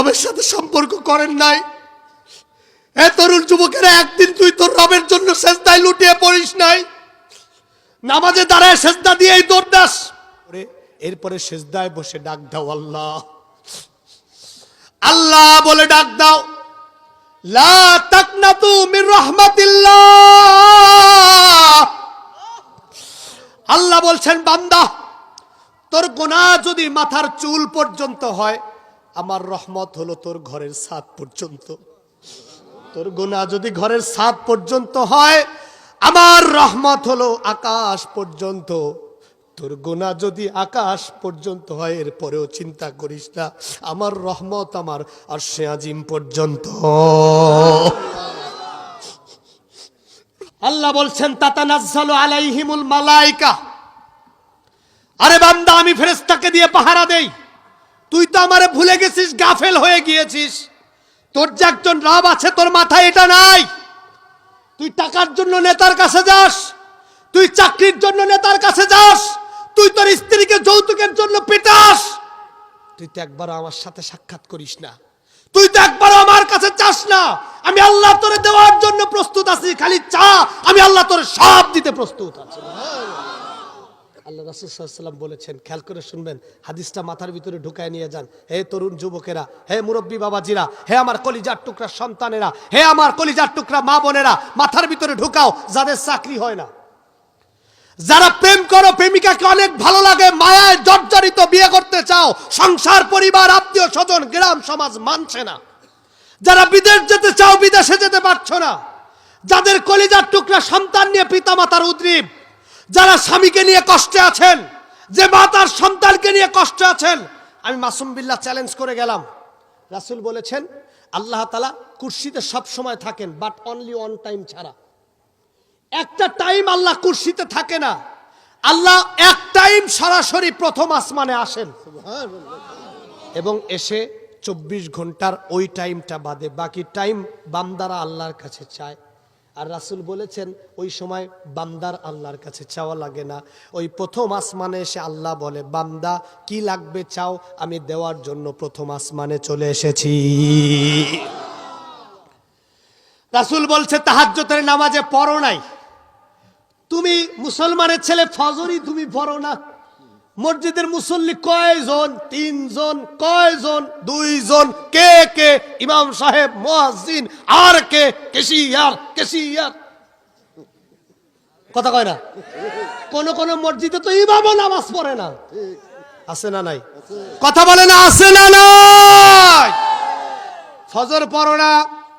রবের সাথে সম্পর্ক করেন নাই। এ তরুণ যুবকেরা একদিন তুই তোর রবের জন্য সেজদায় লুটিয়ে পড়িস নাই। নামাজে দাঁড়ায় সেজদা দিয়েই দৌড় দাস। ওরে, এরপরে সেজদায় বসে ডাক দাও আল্লাহ। আল্লাহ বলে ডাক দাও। লা তাকনাতু মির রাহমাতিল্লাহ। আল্লাহ বলছেন বান্দা তোর গোনা যদি মাথার চুল পর্যন্ত হয় আমার রহমত হলো তোর ঘরের ছাদ পর্যন্ত। তোর গোনা যদি ঘরের ছাদ পর্যন্ত হয়, আমার রহমত হলো আকাশ পর্যন্ত। তোর গোনা যদি আকাশ পর্যন্ত হয়, এরপরেও চিন্তা করিস না, আমার রহমত আমার আর সে আজিম পর্যন্ত। আল্লাহ বলছেন, তাতানাজ্জালু আলাইহিমুল মালাইকা। আরে বান্দা, আমি ফেরেশতাকে দিয়ে পাহারা দেই। তুই তো আমারে ভুলে গেছিস, গাফেল হয়ে গিয়েছিস। তোর যে একজন রব আছে, তোর মাথায় এটা নাই। তুই টাকার জন্য নেতার কাছে যাস, তুই চাকরির জন্য নেতার কাছে যাস, তুই তোর স্ত্রীকে যৌতুকের জন্য পিটাস। তুই তো একবার আমার সাথে সাক্ষাৎ করিস না। তুই তো একবার আমার কাছে চাস না। আমি আল্লাহ তোরে দেওয়ার জন্য প্রস্তুত আছি, খালি চা, আমি আল্লাহ তোরে সব দিতে প্রস্তুত আছি। আল্লাহ রাসুসাল্লাম বলেছেন, খেয়াল করে শুনবেন, হাদিসটা মাথার ভিতরে ঢুকায় নিয়ে যান। হে তরুণ যুবকেরা, হে মুরব্বী বাবাজিরা, হে আমার কলিজার টুকরা সন্তানেরা, হে আমার কলিজার টুকরা মা বোনেরা, মাথার ভিতরে ঢুকাও, যাদের চাকরি হয় না। যারা প্রেম করো, প্রেমিকাকে অনেক ভালো লাগে, মায়ায় জর্জরিত বিয়ে করতে চাও, সংসার, পরিবার, আত্মীয় স্বজন, গ্রাম, সমাজ মানছে না। যারা বিদেশ যেতে চাও, বিদেশে যেতে পারছ না। যাদের কলিজার টুকরা সন্তান নিয়ে পিতামাতার উদ্রিম যারা স্বামীকে নিয়ে কষ্টে আছেন, যে মা তার সন্তানকে নিয়ে কষ্টে আছেন, আমি মাসুম বিল্লাহ চ্যালেঞ্জ করে গেলাম। রাসুল বলেছেন, আল্লাহ তালা কুর্সিতে সব সময় থাকেন বাট অনলি অন টাইম ছাড়া। একটা টাইম আল্লাহ কুর্সিতে থাকে না। আল্লাহ এক টাইম সরাসরি প্রথম আসমানে আসেন। এবং এসে চব্বিশ ঘণ্টার ওই টাইমটা বাদে বাকি টাইম বান্দারা আল্লাহর কাছে চায়। আর রাসুল বলেছেন, ওই সময় বান্দার আল্লাহর কাছে চাওয়া লাগে না। ওই প্রথম আসমানে এসে আল্লাহ বলে, বান্দা, কি লাগবে চাও? আমি দেওয়ার জন্য প্রথম আসমানে চলে এসেছি। রাসুল বলছে তাহাজ্জতের নামাজে পড়ো নাই। তুমি মুসলমানের ছেলে, ফজরই তুমি পড়ো না। মসজিদের মুসল্লি কয়জন? তিনজন? কয়জন? দুইজন? কে কে? ইমাম সাহেব, মুয়াজ্জিন, আর কে? Cashier cashier. কথা কয় না? কোন কোন মসজিদে তো ইমামও নামাজ পড়ে না। আছে না নাই? কথা বলে না, আছে না নাই? ফজর পড়ো না।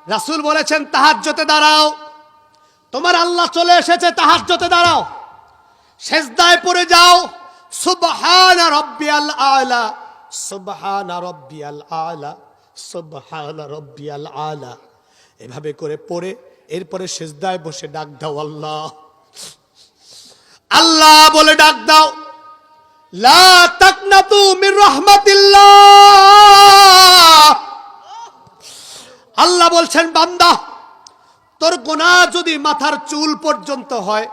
রাসূল বলেছেন তাহাজ্জতে দাঁড়াও। তোমার আল্লাহ চলে এসেছে তাহাজ্জতে দাঁড়াও। সেজদায় পড়ে যাও। সুবহান রব্বিয়াল আলা, সুবহান রব্বিয়াল আলা, সুবহান রব্বিয়াল আলা। এভাবে করে পড়ে, এরপরে সেজদায় বসে ডাক দাও আল্লাহ। আল্লাহ বলে ডাক দাও। লা তাকনাতু মির রাহমাতিল্লাহ। আল্লাহ বলছেন, বান্দা, তোর গোনা যদি মাথার চুল পর্যন্ত হয়,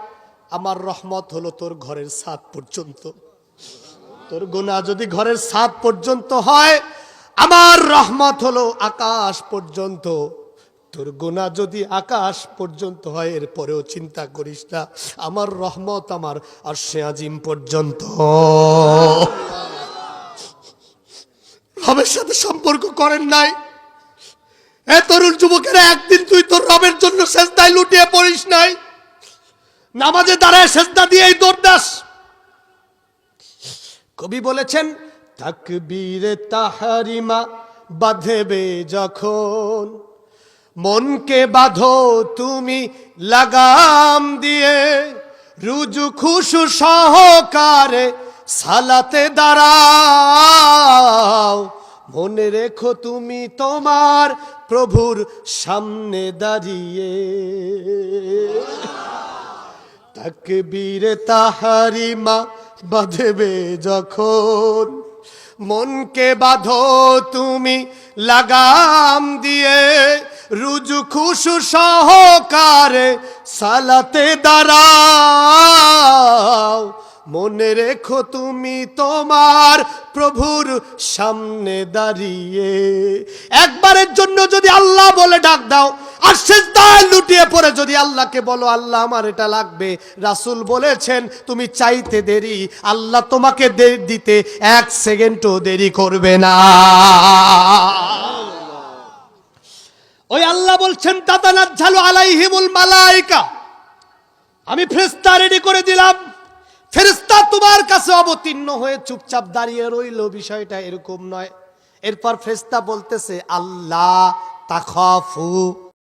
আমার রহমত হলো তোর ঘরের ছাদ পর্যন্ত। তোর গোনা যদি ঘরের ছাদ পর্যন্ত হয়, আমার রহমত হলো আকাশ পর্যন্ত। তোর গোনা যদি আকাশ পর্যন্ত হয় এরপরেও চিন্তা করিস না, আমার রহমত আমার, আর আজিম পর্যন্ত। রবের সাথে সম্পর্ক করেন নাই। এ তরুণ যুবকেরা, একদিন তুই তোর রবের জন্য সেজদায় লুটিয়ে পড়িস নাই। নামাজে দাঁড়ায় সেজদা দিয়েই দৌড় দাস। কবি বলেছেন, তাকবীরে তাহারিমা বাঁধবে যখন। মনকে বাঁধো তুমি লাগাম দিয়ে, রুজু খুশু সহকারে সালাতে দাঁড়াও। মনে রেখো তুমি তোমার প্রভুর সামনে দাঁড়িয়ে। তাকবীরে তাহারিমা বাঁধবে যখন। মনকে বাঁধো তুমি লাগাম দিয়ে রুজু খুশু সহকারে সালাতে দাঁড়াও। মনে রেখো তুমি তোমার প্রভুর সামনে দাঁড়িয়ে। একবারের জন্য যদি আল্লাহ বলে ডাক শেষদায় লুটিয়ে পড়ে, যদি আল্লাহকে বলো, আল্লাহ আমার এটা লাগবে। রাসূল বলেছেন, তুমি চাইতে দেরি, আল্লাহ তোমাকে দিতে এক সেকেন্ডও দেরি করবে না। ওই আল্লাহ বলছেন, তাতানাজ্জালু আলাইহিমুল মালাইকা। আমি ফেরেশতা রেডি করে দিলাম। ফেরেশতা তোমার কাছে অবতীর্ণ হয়ে চুপচাপ দাঁড়িয়ে রইল, বিষয়টা এরকম নয়। এরপর ফেরেশতা বলতেছে, আল্লাহ তাখাফু।